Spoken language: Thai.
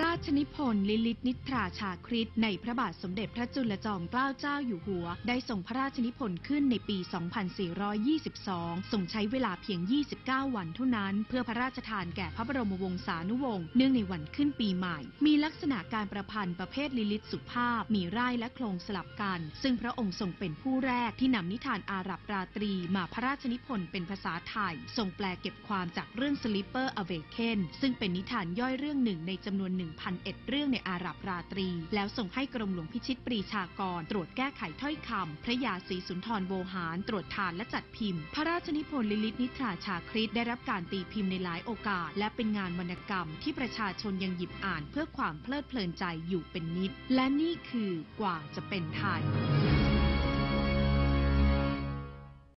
ราชนิพนธ์ลิลิตนิทราชาคริสต์ในพระบาทสมเด็จพระจุลจอมเกล้าเจ้าอยู่หัว ได้ส่งพระราชนิพนธ์ขึ้นในปี 2422ทรงใช้เวลาเพียง 29 วันเท่านั้น เพื่อพระราชทานแก่พระบรมวงศานุวงศ์เนื่องในวันขึ้นปีใหม่ มีลักษณะการประพันธ์ประเภทลิลิตสุภาพ มีร่ายและโครงสลับกัน ซึ่งพระองค์ทรงเป็นผู้แรกที่นำนิทานอาหรับราตรีมาพระราชนิพนธ์เป็นภาษาไทยทรงแปลเก็บความจากเรื่อง Sleeper Awaken ซึ่งเป็นนิทานย่อยเรื่องหนึ่งในจำนวน1,001 เรื่องในอาหรับราตรี แล้วส่งให้กรมหลวงพิชิตปรีชากร ตรวจแก้ไขถ้อยคำพระยาศรีสุนทรโวหาร ตรวจทานและจัดพิมพ์ พระราชนิพนธ์ลิลิตนิทราชาคริสต์ได้รับการตีพิมพ์ในหลายโอกาส และเป็นงานวรรณกรรมที่ประชาชนยังหยิบอ่านเพื่อความเพลิดเพลินใจอยู่เป็นนิด และนี่คือกว่าจะเป็นไทย